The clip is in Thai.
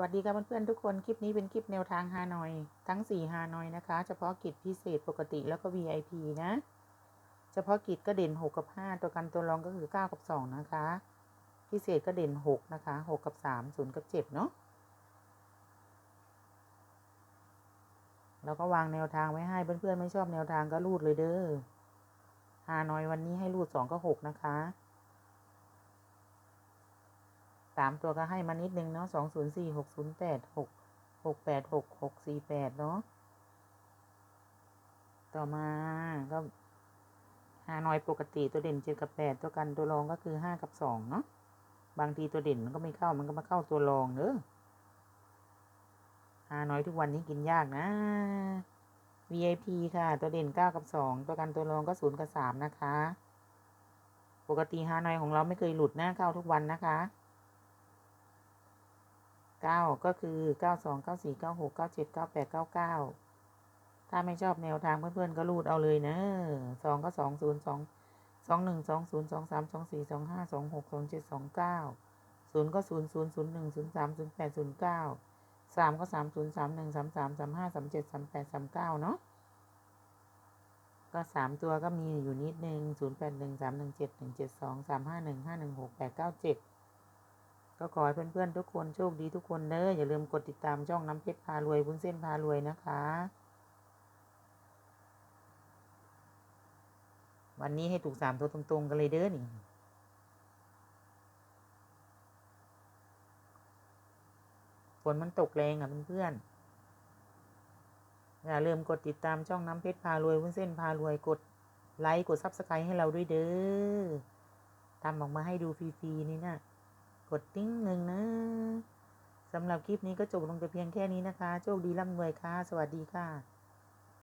วัสดีค่ะเพื่อนๆทุกคน คลิปนี้เป็นคลิปแนวทางฮานอย ทั้ง 4 ฮานอยนะคะ เฉพาะกิจพิเศษปกติแล้วก็ VIP นะ เฉพาะกิจก็เด่น 6 กับ 5 ตัวกันตัวรองก็คือ 9 กับ 2 นะคะ พิเศษก็เด่น 6 นะคะ 6 กับ 3 0 กับ 7 เนาะแล้วก็วางแนวทางไว้ให้เพื่อนๆไม่ชอบแนวทางก็รูดเลยเด้อฮานอยวันนี้ให้รูด 2 ก็ 6 นะคะ สามตัวก็ให้มานิดนึงเนาะสองศูนย์สี่หกศูนย์แปดหกหกแปดหกหกสี่แปดเนาะต่อมาก็หาน้อยปกติตัวเด่นเจ็ดกับแปดตัวกันตัวรองก็คือห้ากับสองเนาะบางทีตัวเด่นมันก็ไม่เข้ามันก็มาเข้าตัวรองเนอะหาน้อยทุกวันนี้กินยากนะ VIP ค่ะ ตัวเด่นเก้ากับสองตัวกันตัวรองก็ศูนย์กับสามนะคะ ปกติฮานอยของเราไม่เคยหลุดหนะเข้าทุกวันนะคะ เก้าก็คือเก้าสองเก้าสี่เก้าหกเก้าเจ็ดเก้าแปดเก้าเก้าถ้าไม่ชอบแนวทางเพื่อนๆก็รูดเอาเลยนะสองก็สองศูนย์สองสองหนึ่งสองศูนย์สองสามสองสี่สองห้าสองหกสองเจ็ดสองเก้าศูนย์ก็ศูนย์ศูนย์ศูนย์หนึ่งศูนย์สามศูนย์แปดศูนย์เก้าสามก็สามศูนย์สามหนึ่งสามสามสามห้าสามเจ็ดสามแปดสามเก้าเนาะก็สามตัวก็มีอยู่นิดนึงศูนย์แปดหนึ่งสามหนึ่งเจ็ดหนึ่งเจ็ดสองสามห้าหนึ่งห้าหนึ่งหกแปดเก้าเจ็ด ก็ขอให้เพื่อนๆทุกคนโชคดีทุกคนเด้ออย่าลืมกดติดตามช่องน้ำเพชรพารวยบุ้นเส้นพารวยนะคะ วันนี้ให้ถูกสามตัวตรงๆกันเลยเด้อนี่ฝนมันตกแรงอะเพื่อนๆอย่าลืมกดติดตามช่องน้ำเพชรพารวยวุ้นเส้นพารวยกดไลค์กดซับสไครต์ให้เราด้วยเด้อทำออกมาให้ดูฟรีๆนี่นะก ดติ้งหนึ่งนะสำหรับคลิปนี้ก็จบลงแต่เพียงแค่นี้นะคะ โชคดีร่ำรวยค่ะ สวัสดีค่ะ